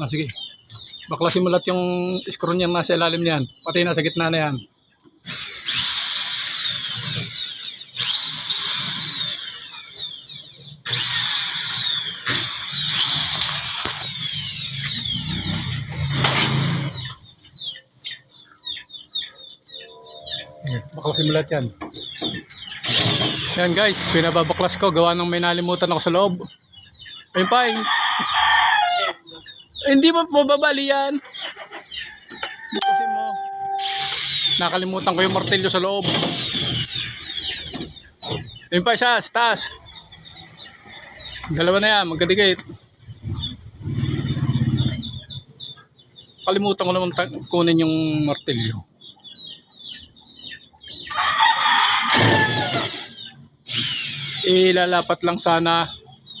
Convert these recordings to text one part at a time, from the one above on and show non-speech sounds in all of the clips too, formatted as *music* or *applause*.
Ah, sige. Baklasin mo lahat yung screw niyan nasa ilalim niyan. Pati nasa gitna na yan. Baklasin mo yan. Yan guys, pinababaklas ko. Gawa ng may nalimutan ako sa loob. Ayun pa eh. Hindi mo mababali yan. Bukasin mo. Nakalimutan ko yung martilyo sa loob. Ayun pa siya, taas. Dalawa na yan, magkadikit. Kalimutan ko naman kunin yung martilyo. Ilalapat lang sana.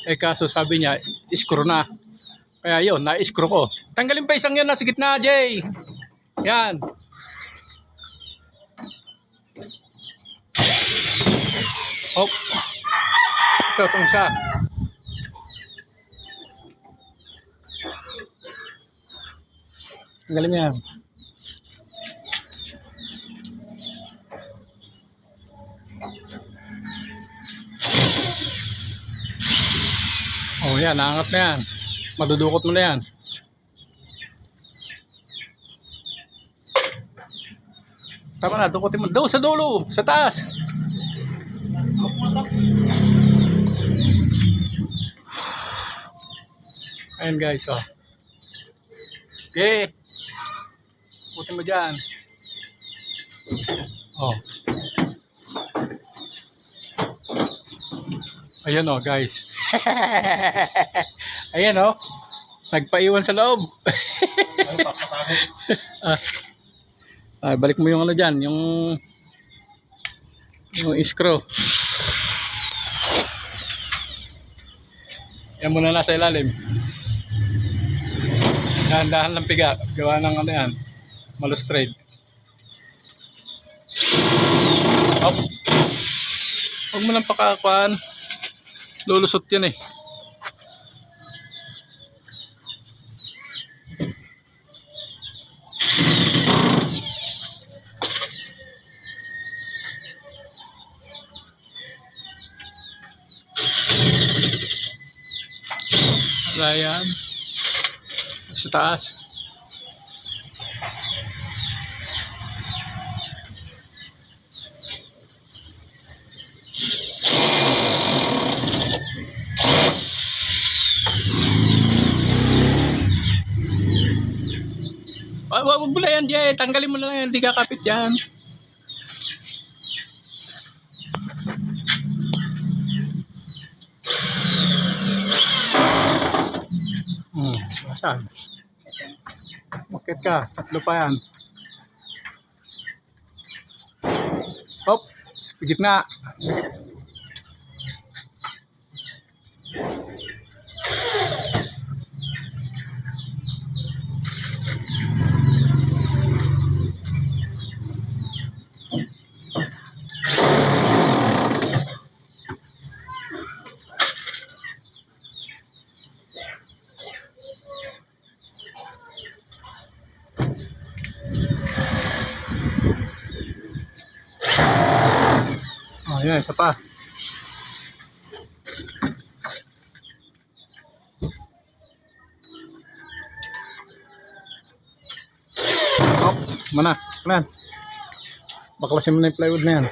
Eh kaso sabi niya, screw na. Kaya yun, na-screw ko. Tanggalin pa isang yan nasa gitna, Jay. Yan. Hop. Ito, itong isa. Tanggalin yan. Oh, yan, naangat na yan. Madudukot mo na yan. Tama na, dukotin mo. Daw sa dulo, sa taas. Ayan guys, oh. Okay. Dukotin mo dyan. Oh. Ayan oh, guys. *laughs* Ayan oh. Nagpaiwan sa loob. *laughs* ah. Ah, balik mo yung ano dyan, yung yung screw. Yan muna nasa ilalim. Dahan-dahan lang piga. Gawa ng ano yan. Malustrade. Hop. Huwag mo lang pakakuan. Lulusot yan eh. Ayan. Sa taas. Wag wag mo na yan, Jay. Tanggalin mo na lang yan. Hindi kakapit yan. Hmm, saan? Bakit ka? Tatlo pa yan. Hop, sa gitna. Oh, yun, isa pa. Hop, mana, mana. Baklasin mo na yung plywood na yan.